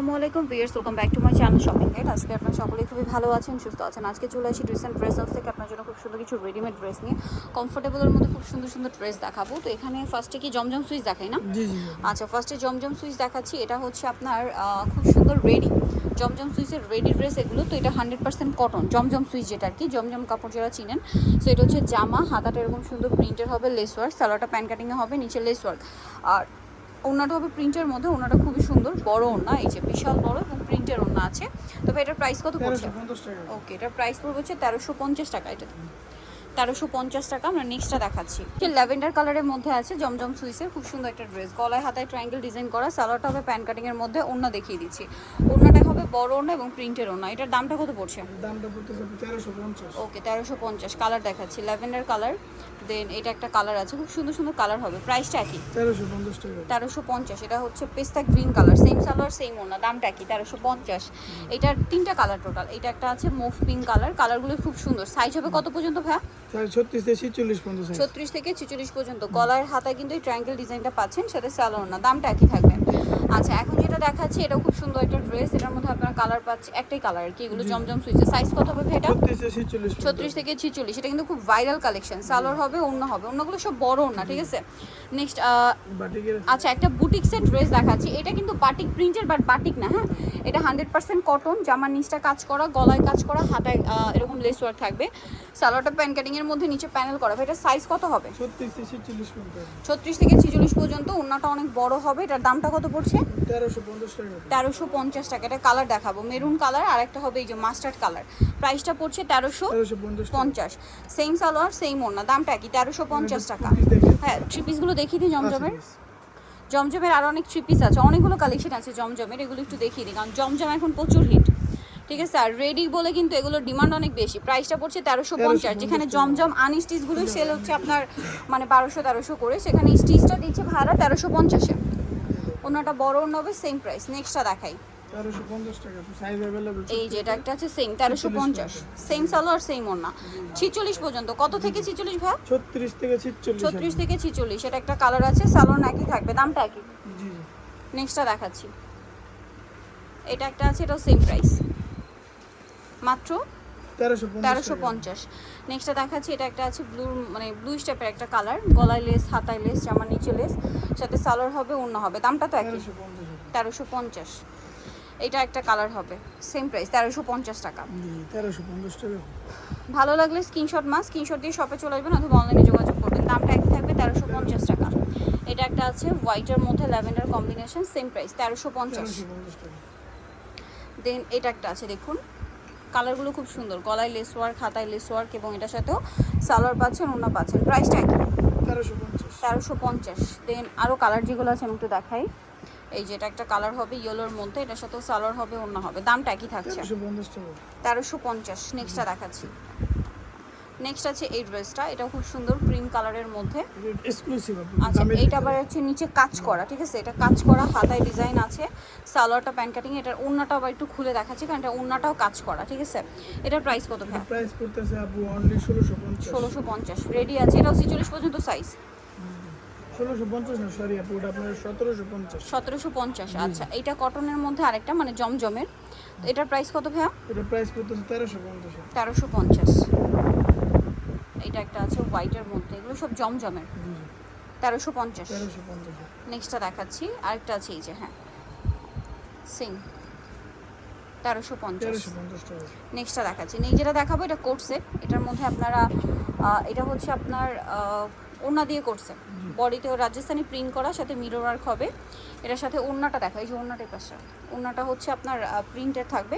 আসসালামু আলাইকুম viewers welcome back to my channel shopping guide আজকে আপনারা সকলেই খুবই ভালো আছেন সুস্থ আছেন। আজকে চলে আসি রিসেন্ট ড্রেস হাউস থেকে। আপনার জন্য খুব সুন্দর কিছু রেডিমেড ড্রেস নিয়ে। কমফোর্টেবলের মধ্যে খুব সুন্দর সুন্দর ড্রেস দেখাবো। তো এখানে ফার্স্টে কি জমজম সুইচ দেখাই না? আচ্ছা ফার্স্টে জমজম সুইচ দেখাচ্ছি। এটা হচ্ছে আপনার খুব সুন্দর রেডি জমজম সুইচের রেডি ড্রেস এগুলো তো এটা হান্ড্রেড পার্সেন্ট কটন জমজম সুইচ যেটা আর কি জমজম কাপড় যারা চিনেন সো এটা হচ্ছে জামা। হাতাটা এরকম সুন্দর প্রিন্টের হবে লেস ওয়ার্ক সালোয়ারটা প্যান কাটিংয়ে হবে নিচে লেস ওয়ার্ক আর ওনাটা হবে প্রিন্টের মধ্যে ওনাটা খুবই সুন্দর বড় ওনা এই যে বিশাল বড় এবং প্রিন্টের ওনা আছে। তবে এটার প্রাইস কত পড়ছে? ওকে এটার প্রাইস পড়বে হচ্ছে তেরোশো পঞ্চাশ টাকা এটা তেরোশো পঞ্চাশ টাকা আমরা নেক্সটটা দেখাচ্ছি। ল্যাভেন্ডার কালারের মধ্যে আছে জমজম সুইসের খুব সুন্দর একটা ড্রেস। গলায় হাতায় ট্রায়াঙ্গেল ডিজাইন করা সালোয়ারটা হবে প্যান কাটিংয়ের মধ্যে ওড়না দেখিয়ে দিচ্ছি। ওড়নাটা হবে বড় ওড়না এবং প্রিন্টের ওড়না। এটার দামটা কত পড়ছে? দামটা পড়তেছে তেরোশো পঞ্চাশ। ওকে তেরোশো পঞ্চাশ। কালার দেখাচ্ছি ল্যাভেন্ডার কালার দেন এটা একটা কালার আছে খুব সুন্দর সুন্দর কালার হবে। প্রাইসটা একই? তেরোশো পঞ্চাশ টাকা। তেরোশো পঞ্চাশ এটা হচ্ছে পেস্তা green colour same salwar same ওনা দামটা কি তেরোশো পঞ্চাশ। এটার তিনটা কালার টোটাল এটা একটা আছে মুভ পিঙ্ক কালার কালারগুলো খুব সুন্দর। সাইজ হবে কত পর্যন্ত ভাইয়া? ছত্রিশ থেকে ছিচল্লিশ পর্যন্ত গলার হাতা কিন্তু এই ট্রায়াঙ্গেল ডিজাইনটা পাচ্ছেন, সাথে সালোয়ার না দামটা একই থাকবে। আচ্ছা এখন যেটা দেখাচ্ছি এটা খুব সুন্দর একটা ড্রেস এটার মধ্যে আপনারা কালার পাচ্ছে একটাই কালার আর কি এগুলো জমজম সুইচে সাইজ কত হবে এটা? ছত্রিশ থেকে ছিচল্লিশ এটা কিন্তু খুব ভাইরাল কালেকশন সালোয়ার হবে অন্য হবে অন্যগুলো সব বড় না ঠিক আছে? নেক্সট আচ্ছা একটা বুটিক্সের ড্রেস দেখাচ্ছি। এটা কিন্তু বাটিক প্রিন্টের বাট বাটিক না হ্যাঁ? এটা হান্ড্রেড পার্সেন্ট কটন জামার নিচটা কাজ করা গলায় কাজ করা হাতায় এরকম লেস ওয়ার্ক থাকবে। সালোয়ারটা প্যান কাটিংয়ের মধ্যে নিচে প্যানেল করা এটা সাইজ কত হবে? ছত্রিশ থেকে ছিচল্লিশ পর্যন্ত। ওনাটা অনেক বড় হবে। এটার দামটা কত পড়ছে? তেরোশো পঞ্চাশ টাকা এটা কালার দেখাবো। মেরুন কালার আর একটা হবে এই যে মাস্টার্ড কালার প্রাইসটা পড়ছে তেরোশো পঞ্চাশ সেম সালোয়ার সেম ওনা দামটা কি তেরোশো পঞ্চাশ টাকা। হ্যাঁ থ্রি পিসগুলো দেখিয়ে দিই জমজমের। আচ্ছা, জমজমের আর অনেক থ্রি পিস আছে অনেকগুলো কালেকশন আছে জমজমের এগুলো একটু দেখিয়ে দিই কারণ জমজম এখন প্রচুর হিট ঠিক আছে আর রেডি বলে কিন্তু এগুলোর ডিমান্ড অনেক বেশি। প্রাইসটা পড়ছে তেরোশো পঞ্চাশ যেখানে জমজম আন স্টিচগুলো সেল হচ্ছে আপনার মানে বারোশো তেরোশো করে সেখানে স্টিচটা দিচ্ছে ভাড়া তেরোশো পঞ্চাশে। ওনাটা বড় অন্য হবে সেম প্রাইস নেক্সটটা দেখাই। এই যেটা একটা আছে সেম তেরোশো পঞ্চাশ। সেম সালোয়ার সেম ওনা ছিচল্লিশ পর্যন্ত। কত থেকে ছিচল্লিশ ভাই? ছত্রিশ থেকে ছিচল্লিশ ছত্রিশ থেকে ছিচল্লিশ। এটা একটা কালার আছে সালোয়ার একই থাকবে দামটা একই। জি জি। নেক্সটটা দেখাচ্ছি। এটা একটা আছে এটাও সেম প্রাইস মাত্র তেরোশো পঞ্চাশ নেক্সটটা দেখাচ্ছি এটা একটা আছে ব্লু মানে ব্লু স্টেপের একটা কালার গলায় লেস হাতায় লেস জামার নিচে লেস সাথে সালোয়ার হবে অন্য হবে। দামটা তো একই। তেরোশো পঞ্চাশ এটা একটা কালার হবে। সেম প্রাইস তেরোশো পঞ্চাশ টাকা। তেরোশো পঞ্চাশ টাকা ভালো লাগলে স্ক্রিনশট মাস স্ক্রিনশট দিয়ে শপে চলে আসবেন অথবা অনলাইনে যোগাযোগ করবেন। দামটা একই থাকবে তেরোশো পঞ্চাশ টাকা। এটা একটা আছে হোয়াইটের মধ্যে ল্যাভেন্ডার কম্বিনেশন সেম প্রাইস তেরোশো পঞ্চাশ। দেন এটা একটা আছে দেখুন। কালারগুলো খুব সুন্দর। গলায় লেস ওয়ার্ক হাতায় লেস ওয়ার্ক এবং এটার সাথেও সালোয়ার পাচ্ছেন ওনা পাচ্ছেন। প্রাইসটা একই তেরোশো পঞ্চাশ। দেন আরও কালার যেগুলো আছে আমি একটু দেখাই। এই যে এটা একটা কালার হবে ইয়েলোর মধ্যে এটার সাথেও সালোয়ার হবে অন্য হবে। দামটা একই থাকছে। তেরোশো পঞ্চাশ। নেক্সটটা দেখাচ্ছি। নেক্সট আছে এই ড্রেসটা এটা খুব সুন্দর ক্রিম কালারের মধ্যে। আচ্ছা এইটা আবার হচ্ছে নিচে কাজ করা ঠিক আছে? এটা কাজ করা হাতায় ডিজাইন আছে সালোয়ারটা প্যান্ট কাটিং এটার ওন্নাটা আবার একটু খুলে দেখাচ্ছি কারণ এটা ওন্নাটাও কাজ করা ঠিক আছে? এটার প্রাইস কত ভাই? প্রাইস করতেছে আপু অনলি 1650 1650 রেডি আছে? এটাও 46 পর্যন্ত সাইজ 1650 না সরি আপু ওটা আপনার 1750 1750 আচ্ছা এটা কটনের মধ্যে আরেকটা মানে জমজমের। এটার প্রাইস কত ভাইয়া? এটার প্রাইস পড়তেছে 1350 1350 এটা একটা আছে হোয়াইটের মধ্যে। এগুলো সব জমজমের। তেরোশো পঞ্চাশ। নেক্সটটা দেখাচ্ছি। আরেকটা আছে এই যে হ্যাঁ। সিং তেরোশো পঞ্চাশ। নেক্সটটা দেখাচ্ছি। নেই যেটা দেখাবো এটা করছে এটার মধ্যে আপনারা এটা হচ্ছে আপনার ওড়না দিয়ে করছে বডিতে রাজস্থানি প্রিন্ট করা সাথে মিরর ওয়ার্ক হবে। এটার সাথে ওড়নাটা দেখা এই যে ওড়নাটা পাশে ওড়নাটা হচ্ছে আপনার প্রিন্টের থাকবে।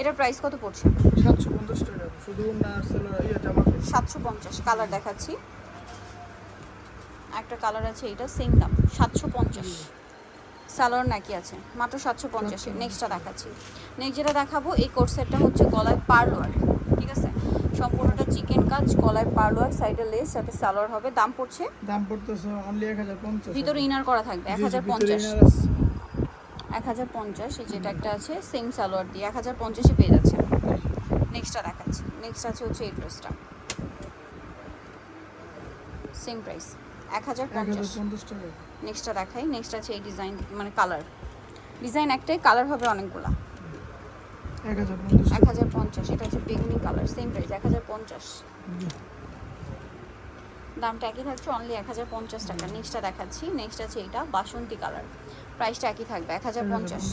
এটার প্রাইস কত পড়ছে? সাতশো পঞ্চাশ টাকা। শুধু ওড়না সাতশো পঞ্চাশ কালার দেখাচ্ছি। একটা কালার আছে এটা সেম দাম সাতশো পঞ্চাশ। সালোয়ার নাকি আছে মাত্র সাতশো পঞ্চাশে। নেক্সটটা দেখাচ্ছি। নেক্সট যেটা দেখাবো এই কোর্স সেটটা হচ্ছে গলায় পার্ল ওয়ার্ক ঠিক আছে? সম্পূর্ণটা চিকেন কাজ গলায় পার্ল ওয়ার্ক সাইডে লেস সাথে সালোয়ার হবে। দাম পড়ছে? দাম পড়তেছে অনলি এক হাজার পঞ্চাশ। ভিতরে ইনার করা থাকবে এক হাজার পঞ্চাশ। এক হাজার পঞ্চাশ এই যেটা একটা আছে সেম সালোয়ার দিয়ে। এক হাজার পঞ্চাশে পেয়ে যাচ্ছে। নেক্সটটা দেখাচ্ছি। নেক্সট আছে হচ্ছে এই ড্রেসটা সেম প্রাইস এক হাজার পঞ্চাশ নেক্সটটা দেখাই নেক্সট আছে এই ডিজাইন মানে কালার ডিজাইন একটাই কালার হবে অনেকগুলা এক হাজার পঞ্চাশ এটা হচ্ছে বেগুনি কালার সেম প্রাইস এক হাজার পঞ্চাশ দামটা একই থাকছে অনলি এক হাজার পঞ্চাশ টাকা নেক্সটটা দেখাচ্ছি নেক্সট আছে এটা বাসন্তী কালার প্রাইসটা একই থাকবে এক হাজার পঞ্চাশ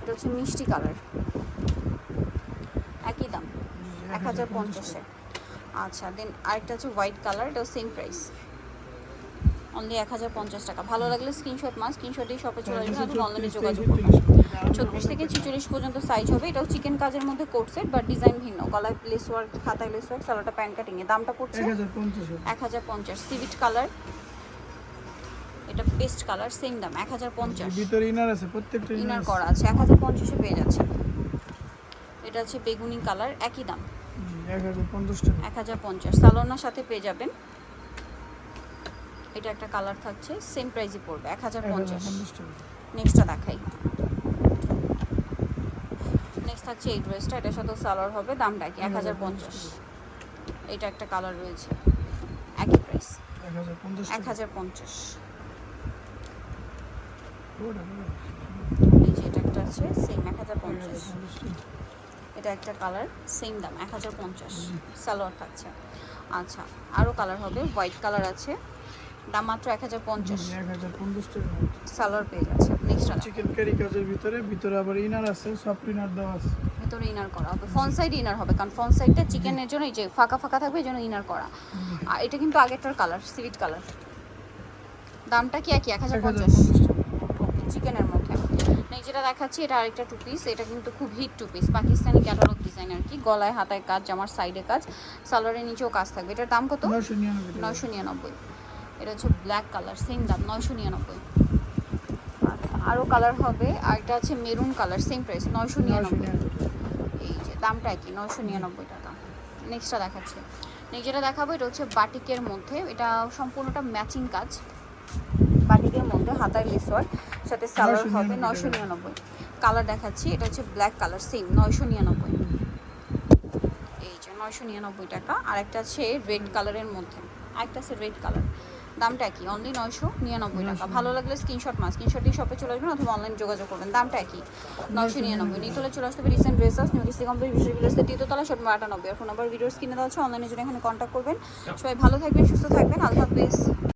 এটা হচ্ছে মিষ্টি কালার একই দাম এক হাজার পঞ্চাশে আচ্ছা দেন আরেকটা হচ্ছে হোয়াইট কালার এটাও সেম প্রাইস অনলি এক হাজার পঞ্চাশ টাকা। ভালো লাগলে স্ক্রিনশট মাস স্ক্রিনশটেই শপে চলে আসবেন অথবা অনলাইনে যোগাযোগ করবেন ছত্রিশ থেকে ছিচল্লিশ পর্যন্ত সাইজ হবে। এটাও চিকেন কাজের মধ্যে কোট সেট বাট ডিজাইন ভিন্ন। গলায় লেস ওয়ার্ক খাতায় লেস ওয়ার্ক সালোটা প্যান্ট কাটিংয়ে দামটা পড়ছে এক হাজার পঞ্চাশ এক হাজার পঞ্চাশ। সিভিট কালার এটা পেস্ট কালার সেম দাম এক হাজার পঞ্চাশ। ভিতরে ইনার আছে প্রত্যেকটা ইনার করা আছে এক হাজার পঞ্চাশে পেয়ে যাচ্ছে এটা হচ্ছে বেগুনি কালার একই দাম। এক হাজার পঞ্চাশ সালোনার সাথে পেয়ে যাবেন এটা একটা কালার থাকছে সেম প্রাইসই পড়বে এক হাজার পঞ্চাশ নেক্সটটা দেখাই নেক্সট থাকছে এই ড্রেসটা এটার সাথে সালোয়ার হবে দামটা কি এক হাজার পঞ্চাশ এটা একটা কালার রয়েছে একই প্রাইস এক হাজার পঞ্চাশ। এই যে এটা একটা আছে সেম এক হাজার পঞ্চাশ। এটা একটা কালার সেম দাম এক হাজার পঞ্চাশ সালোয়ার থাকছে। আচ্ছা আরও কালার হবে হোয়াইট কালার আছে দাম মাত্র এক হাজার পঞ্চাশ। সালোয়ার পেয়ে যাচ্ছে নেক্সট চিকেন কারি কাজের ভিতরে ভিতরে আবার ইনার আছে সফট ইনার দেওয়া আছে। ভেতরে ইনার করা হবে ফ্রন্ট সাইড ইনার হবে কারণ ফ্রন্ট সাইডটা চিকেনের জন্য এই যে ফাঁকা ফাঁকা থাকবে এই জন্য ইনার করা। আর এটা কিন্তু আগেরটার কালার সিভিট কালার দামটা কি একই এক হাজার পঞ্চাশ? চিকেনের নেই যেটা দেখাচ্ছি এটা আরেকটা টু পিস এটা কিন্তু খুব hit two piece Pakistani catalogue design আর কি। গলায় হাতায় কাজ জামার সাইডে কাজ। সালোয়ারের নিচেও কাজ থাকবে। এটার দাম কত? নয়শো নিরানব্বই এটা হচ্ছে ব্ল্যাক কালার সেম দাম নয়শো নিরানব্বই। আচ্ছা আরও কালার হবে। আর এটা আছে মেরুন কালার সেম প্রাইস নয়শো নিরানব্বই। এই যে দামটা কি নয়শো নিরানব্বই টাকা। নেক্সটটা দেখাচ্ছি। নেক্সট যেটা দেখাবো এটা হচ্ছে বাটিকের মধ্যে। এটা সম্পূর্ণটা ম্যাচিং কাজ। বাটিকের মধ্যে হাতার লেসওয়ার সাথে সালোয়ার হবে নয়শো নিরানব্বই। কালার দেখাচ্ছি এটা হচ্ছে ব্ল্যাক কালার সেম নয়শো নিরানব্বই। এই যে নয়শো নিরানব্বই টাকা আর একটা আছে রেড কালারের মধ্যে আরেকটা আছে রেড কালার দামটা কি অনলি নয়শো নিরানব্বই টাকা। ভালো লাগলে স্ক্রিনশট মাস স্ক্রিনশট দিয়ে শপে চলে আসবেন অথবা অনলাইন যোগাযোগ করবেন দামটা কি নয়শো নিরানব্বই। নিতলে চলে আসতে হবে রিসেন্ট ড্রেসাস নিউ কিস্তি কোম্পানি বিশেষ ভিডিওসে তৃতীয়তলা শট আটানব্বই। আর ফোন নাম্বার ভিডিওস কিনে দেওয়া হচ্ছে অনলাইনে জন্য এখানে কন্ট্যাক্ট করবেন। সবাই ভালো থাকবেন সুস্থ থাকবেন আল্লাহ হাফিজ।